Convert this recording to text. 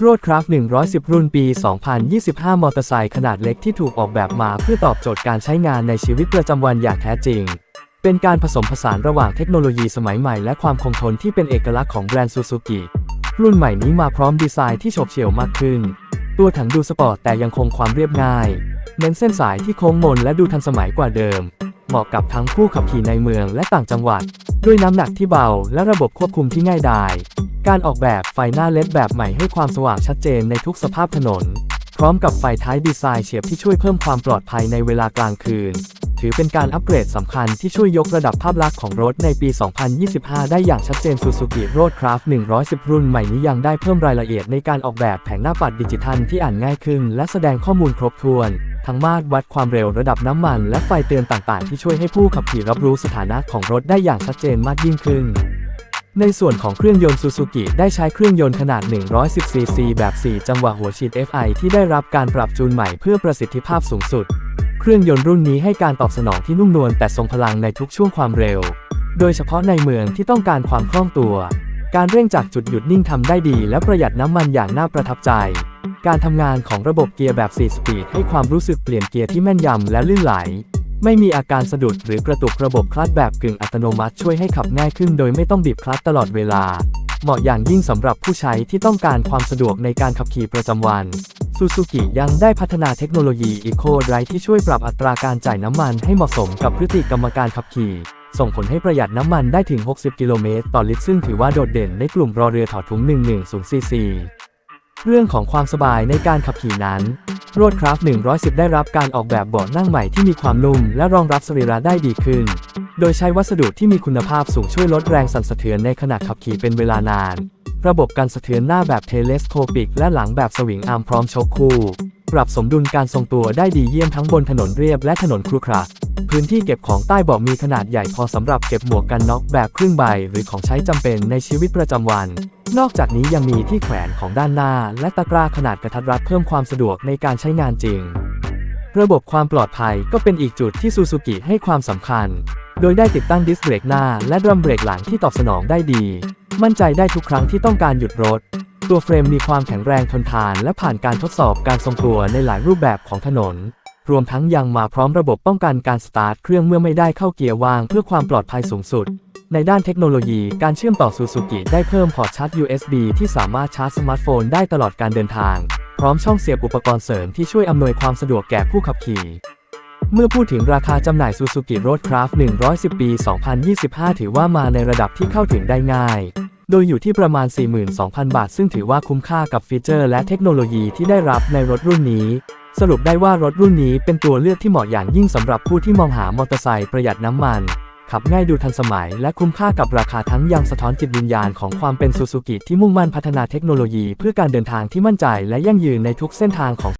โรดคราฟ110 รุ่นปี 2025 มอเตอร์ไซค์ขนาดเล็กที่ถูกออกแบบมาเพื่อตอบโจทย์การใช้งานในชีวิตประจำวันอย่างแท้จริง เป็นการผสมผสานระหว่างเทคโนโลยีสมัยใหม่และความคงทนที่เป็นเอกลักษณ์ของแบรนด์ซูซูกิ รุ่นใหม่นี้มาพร้อมดีไซน์ที่โฉบเฉี่ยวมากขึ้น ตัวถังดูสปอร์ตแต่ยังคงความเรียบง่าย เน้นเส้นสายที่โค้งมนและดูทันสมัยกว่าเดิม เหมาะกับทั้งผู้ขับขี่ในเมืองและต่างจังหวัด ด้วยน้ำหนักที่เบาและระบบควบคุมที่ง่ายดาย การออกแบบไฟหน้าเลดแบบใหม่ให้ความสว่างชัดเจนในทุกสภาพถนน พร้อมกับไฟท้ายดีไซน์เฉียบที่ช่วยเพิ่มความปลอดภัยในเวลากลางคืน ถือเป็นการอัปเกรดสำคัญที่ช่วยยกระดับภาพลักษณ์ของรถในปี 2025 ได้อย่างชัดเจน Suzuki Roadcraft 110 รุ่นใหม่นี้ยังได้เพิ่มรายละเอียดในการออกแบบแผงหน้าปัดดิจิทัลที่อ่านง่ายขึ้น และแสดงข้อมูลครบถ้วนทั้งมาตรวัดความเร็วระดับน้ำมัน และไฟเตือนต่างๆ ที่ช่วยให้ผู้ขับขี่รับรู้สถานะของรถได้อย่างชัดเจนมากยิ่งขึ้น ในส่วนของเครื่องยนต์ซูซูกิได้ใช้เครื่องยนต์ขนาด 110 ซีซี แบบ 4 จังหวะหัวฉีด FI ที่ได้รับการปรับจูนใหม่เพื่อประสิทธิภาพสูงสุด เครื่องยนต์รุ่นนี้ให้การตอบสนองที่นุ่มนวลแต่ทรงพลังในทุกช่วงความเร็ว โดยเฉพาะในเมืองที่ต้องการความคล่องตัว การเร่งจากจุดหยุดนิ่งทำได้ดี และประหยัดน้ำมันอย่างน่าประทับใจ การทำงานของระบบเกียร์แบบ 4 สปีดให้ความรู้สึกเปลี่ยนเกียร์ที่แม่นยำและลื่นไหล ไม่มีอาการสะดุดหรือกระตุกระบบคลัตช์แบบกึ่งอัตโนมัติช่วยให้ขับง่ายขึ้นโดยไม่ต้องบีบคลัตช์ตลอดเวลา เหมาะอย่างยิ่งสำหรับผู้ใช้ที่ต้องการความสะดวกในการขับขี่ประจำวันซูซูกิยังได้พัฒนาเทคโนโลยี Eco Drive ที่ช่วยปรับอัตราการจ่ายน้ำมันให้เหมาะสมกับพฤติกรรมการขับขี่ ส่งผลให้ประหยัดน้ำมันได้ถึง 60 กิโลเมตรต่อลิตรซึ่งถือว่าโดดเด่นในกลุ่มรอเรือถอดถุง 110ซีซีเรื่องของความสบายในการขับขี่นั้น โรดคราฟ 110 ได้รับการออกแบบเบาะนั่งใหม่ที่มีความนุ่มและรองรับสรีระได้ดีขึ้น โดยใช้วัสดุที่มีคุณภาพสูงช่วยลดแรงสั่นสะเทือนในขณะขับขี่เป็นเวลานาน ระบบการสะเทือนหน้าแบบเทเลสโคปิก และหลังแบบสวิงอาร์มพร้อมโชคคู่ ปรับสมดุลการทรงตัวได้ดีเยี่ยมทั้งบนถนนเรียบและถนนครุขระ พื้นที่เก็บของใต้เบาะมีขนาดใหญ่พอสำหรับเก็บหมวกกันน็อกแบบครึ่งใบ หรือของใช้จำเป็นในชีวิตประจำวัน นอกจากนี้ยังมีที่แขวนของด้านหน้า และตะกร้าขนาดกระทัดรัดเพิ่มความสะดวกในการใช้งานจริง ระบบความปลอดภัยก็เป็นอีกจุดที่ซูซูกิให้ความสำคัญ โดยได้ติดตั้งดิสเบรกหน้าและดรัมเบรกหลังที่ตอบสนองได้ดี มั่นใจได้ทุกครั้งที่ต้องการหยุดรถ ตัวเฟรมมีความแข็งแรงทนทาน และผ่านการทดสอบการทรงตัวในหลายรูปแบบของถนน รวมทั้งยังมาพร้อมระบบป้องกันการสตาร์ทเครื่องเมื่อไม่ได้เข้าเกียร์ว่างเพื่อความปลอดภัยสูงสุด ในด้านเทคโนโลยีการเชื่อมต่อซูซูกิได้เพิ่มพอร์ตชาร์จ USB ที่สามารถชาร์จสมาร์ทโฟนได้ตลอดการเดินทาง พร้อมช่องเสียบอุปกรณ์เสริมที่ช่วยอำนวยความสะดวกแก่ผู้ขับขี่ เมื่อพูดถึงราคาจำหน่าย Suzuki Roadcraft 110 ปี 2025 ถือว่ามาในระดับที่เข้าถึงได้ง่ายโดยอยู่ที่ประมาณ 42,000 บาท ซึ่งถือว่าคุ้มค่ากับฟีเจอร์และเทคโนโลยีที่ได้รับในรถรุ่นนี้ สรุปได้ว่ารถรุ่นนี้เป็นตัวเลือกที่เหมาะอย่างยิ่งสำหรับผู้ที่มองหามอเตอร์ไซค์ประหยัดน้ำมัน ขับง่ายดูทันสมัยและคุ้มค่ากับราคาทั้งยังสะท้อนจิตวิญญาณของความเป็นซูซูกิที่มุ่งมั่นพัฒนาเทคโนโลยีเพื่อการเดินทางที่มั่นใจและยั่งยืนในทุกเส้นทางของ